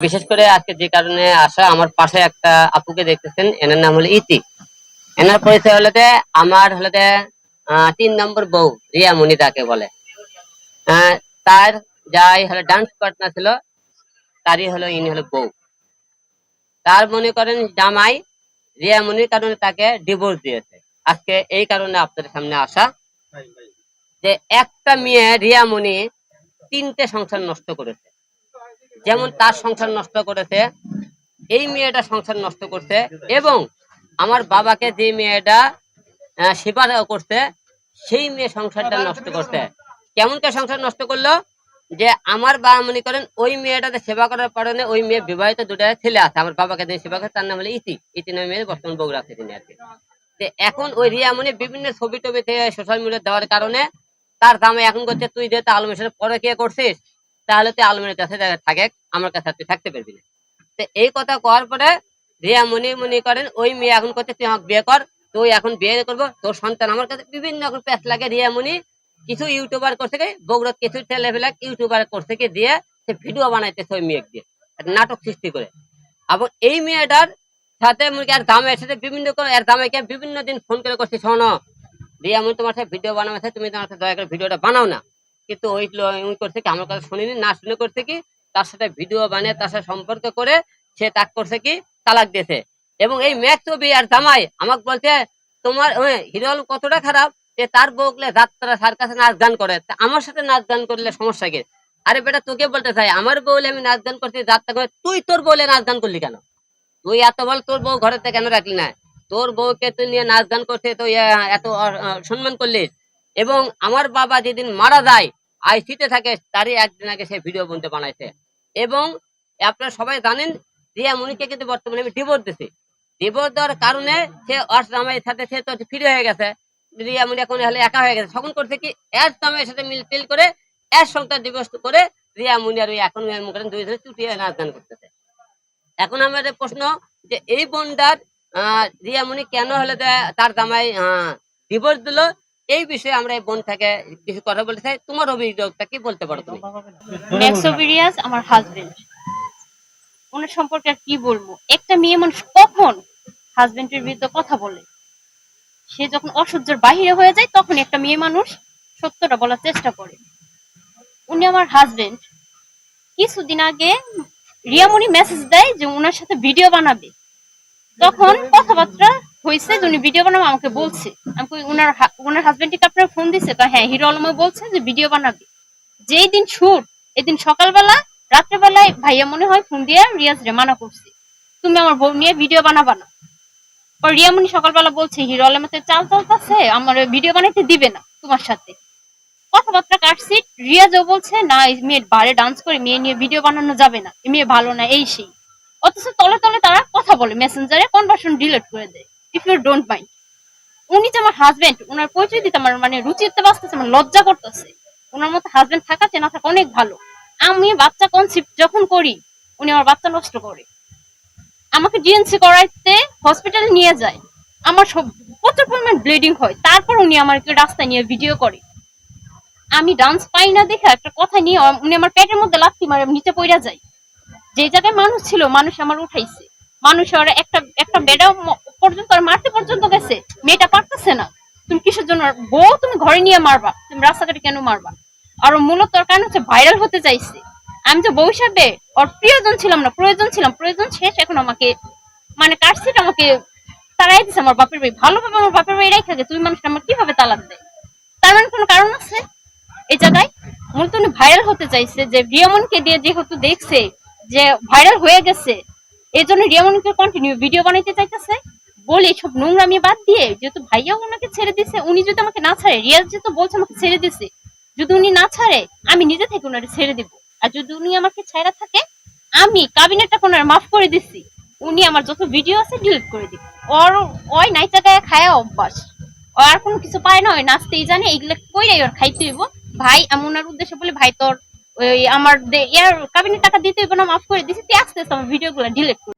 বিশেষ করে আজকে যে কারণে আসা আমার পাশে একটা আপুকে দেখতেছেন, এনার নাম হলো ইতি। এনার পরিচয় হলো আমার হলো তিন নম্বর বউ রিয়া মনি তাকে বলে তার যাই হলো ডান্স পার্টনার ছিল, তারই হলো ইনি হলো বউ। তার মনে করেন জামাই রিয়া মনির কারণে তাকে ডিভোর্স দিয়েছে। আজকে এই কারণে আপনাদের সামনে আসা। যে একটা মেয়ে রিয়া মনি তিনটে সংসার নষ্ট করেছে। যেমন তার সংসার নষ্ট করেছে এই মেয়েটা সংসার নষ্ট করছে এবং আমার বাবাকে যে মেয়েটা সেবা করছে সেই মেয়ে সংসারটা নষ্ট করছে। কেমন কে সংসার নষ্ট করল? যে আমার বাবা মনে করেন ওই মেয়েটাতে সেবা করার কারণে ওই মেয়ে বিবাহিত দুটা ছেলে আছে। আমার বাবাকে যে সেবা করে তার নাম হলো ইতি। ইতি নামে মেয়ে বর্তমান বগুড়া আছে তিনি আর কি। এখন ওই রিয়া মনে বিভিন্ন ছবি টবি থেকে সোশ্যাল মিডিয়া দেওয়ার কারণে তার দামে এখন করছে তুই যেহেতু আলমের সাথে পরে কে করছিস? তাহলে তুই আলমের কাছে থাকে, আমার কাছে তুই থাকতে পারবি না। তো এই কথা কওয়ার পরে রিয়া মনে মনে করেন, ওই মেয়ে এখন করছে তুই আমাকে বিয়ে কর, তুই এখন বিয়ে করব, তোর সন্তান আমার কাছে বিভিন্ন রকম প্যাস লাগে। রিয়া মনি কিছু ইউটিউবার করছে বগুড়া কিছু ছেলেপেলা ইউটিউবার করছে দিয়ে সে ভিডিও বানাইতেছে ওই মেয়ে দিয়ে নাটক সৃষ্টি করে। এবং এই মেয়েটার সাথে মুরগি আর দামে সাথে বিভিন্ন এর দামে কে বিভিন্ন দিন ফোন করে করছি, শোনো, রিয়া আমি তোমার সাথে ভিডিও বানাবো তুমি তোমার সাথে দয়া করে ভিডিওটা বানাও না। কিন্তু ওই ওই করছে কি আমার কথা শুনিনি, না শুনে করছে কি তার সাথে ভিডিও বানিয়ে, তার সাথে সম্পর্ক করে সে তাক করছে কি? তালাক দিয়েছে। এবং এই ম্যাচ ছবি আর জামাই আমাকে বলছে, তোমার হিরো আলম কতটা খারাপ যে তার বউকলে যাত্রা সার কাছে নাচ গান করে। আমার সাথে নাচ গান করলে সমস্যা কি? আরে বেটা, তোকে বলতে চাই, আমার বউলে আমি নাচ গান করছি যাত্রা করে, তুই তোর বউলে নাচ গান করলি কেন? তুই এত বল তোর বউ ঘরেতে কেন রাখলি না? তোর বউকে তুই নিয়ে নাচ গান করছে তো এত সম্মান করলিস এবং আমার বাবা যেদিন মারা যায় আইসিতে থাকে, তারই একদিন আগে সে ভিডিও বলতে বানাইছে। এবং আপনারা সবাই জানেন রিয়া মনিকে কিন্তু বর্তমানে আমি ডিভোর্স দিছি। ডিভোর্স দেওয়ার কারণে সে অর জামাইয়ের সাথে সে তো ফ্রি হয়ে গেছে। রিয়া মনি এখন হলে একা হয়ে গেছে, তখন করছে কি? এর জামাইয়ের সাথে মিল টিল করে এর সংসার ডিভোর্স করে রিয়া মনি আর ওই এখন করেন দুই ধরে চুটিয়ে নাচ গান করতেছে। এখন আমাদের প্রশ্ন যে এই বোনটার রিয়া মনি কেন হলে তার জামাই ডিভোর্স দিল এই বিষয়ে আমরা এই বোন থেকে কিছু কথা বলতে চাই। তোমার অভিযোগটা কি বলতে পারো আমার হাজবেন্ড ওনার সম্পর্কে কি বলব? একটা মেয়ে মানুষ কখন হাজবেন্ডের বিরুদ্ধে কথা বলে? সে যখন অসহ্যের বাহিরে হয়ে যায় তখন একটা মেয়ে মানুষ সত্যটা বলার চেষ্টা করে। উনি আমার হাজবেন্ড কিছুদিন আগে রিয়ামণি মেসেজ দেয় যে ওনার সাথে ভিডিও বানাবে। তখন কথাবার্তা হয়েছে উনি ভিডিও বানাবে, আমাকে বলছে। আমি আপনার ফোন দিছে? তা হ্যাঁ হিরো আলমে বলছে যে ভিডিও যেই দিন শুট সকালবেলা, রাত্রেবেলায় ভাইয়া মনে হয় ফোন দিয়ে, রিয়াজ রে, মানা করছে। তুমি আমার বউ নিয়ে ভিডিও বানাবা না। পর রিয়ামণি সকালবেলা বলছে, হিরো চাল চালতাছে আমার ভিডিও বানাইতে দিবে না তোমার সাথে। কথাবার্তা কাটছি, রিয়াজও বলছে, না, এই মেয়ে বারে ডান্স করে মেয়ে নিয়ে ভিডিও বানানো যাবে না মেয়ে ভালো না, এই সেই। অথচ তলে তলে তারা কথা বলে মেসেঞ্জারে কনভার্সন ডিলিট করে দেয়। ইফ ইউ ডোন্ট মাইন্ড উনি যে আমার ওনার পরিচয় দিতে আমার মানে বাঁচতেছে আমার লজ্জা করতেছে। ওনার মতো থাকা চেনা থাকা অনেক ভালো। আমি বাচ্চা কনসিপ্ট যখন করি, উনি আমার বাচ্চা নষ্ট করে। আমাকে করাইতে হসপিটালে নিয়ে যায়। আমার সব প্রচুর পরিমাণ ব্লিডিং হয়। তারপর উনি আমাকে রাস্তায় নিয়ে ভিডিও করে। আমি ডান্স পাই না দেখে একটা কথা নিয়ে উনি আমার পেটের মধ্যে লাথি মারে নিচে পড়া যাই। যে জায়গায় মানুষ ছিল, মানুষ আমার উঠাইছে। মানুষ একটা একটা বেড়া পর্যন্ত আর মারতে পর্যন্ত গেছে। মেয়েটা পারতেছে না। তুমি কিসের জন্য বউ, তুমি ঘরে নিয়ে মারবা। তুমি রাস্তাঘাটে কেন মারবা? আর মূলত ওর কারণ হচ্ছে ভাইরাল হতে চাইছে। আমি যে বউ হিসাবে ওর প্রিয়জন ছিলাম না, প্রয়োজন ছিলাম, প্রয়োজন শেষ এখন আমাকে মানে কাটছিট আমাকে তারাই দিছে আমার বাপের বাড়ি। ভালোভাবে আমার বাপের বাড়ি রেখে তুই মানুষটা আমার কীভাবে তালাক দেয়? তার মানে কোনো কারণ আছে? এই জায়গায় মূলত উনি ভাইরাল হতে চাইছে যে রিয়ামনকে দিয়ে যেহেতু দেখছে যে ভাইরাল হয়ে গেছে এই জন্য রিয়ামনকে কন্টিনিউ ভিডিও বানাইতে চাইতেছে। বলে সব নোংরামি বাদ দিয়ে যেহেতু ভাইয়া ওনাকে ছেড়ে দিছে, উনি যদি আমাকে না ছাড়ে, রিয়াজ যেহেতু বলছে আমাকে ছেড়ে দিছে, যদি উনি না ছাড়ে, আমি নিজে থেকে ওনারে ছেড়ে দিব। আর যদি উনি আমাকে ছাড়া থাকে, আমি কাবিনেটটা ওনার মাফ করে দিছি। উনি আমার যত ভিডিও আছে ডিলিট করে দিব। ওর, ওই নাইচা গায়ে খায়া অভ্যাস। আর কোনো কিছু পায় না, ওই নাচতেই জানে, এইগুলো কইরাই ওর খাইতে হইব। ভাই, আমি ওনার উদ্দেশ্যে বলে, ভাই, তোর ওই আমার ইয়ার কাবিনের টাকা দিতে হইব না, মাফ করে দিছি, তুই আস্তে আস্তে আমার ভিডিও গুলো ডিলিট কর।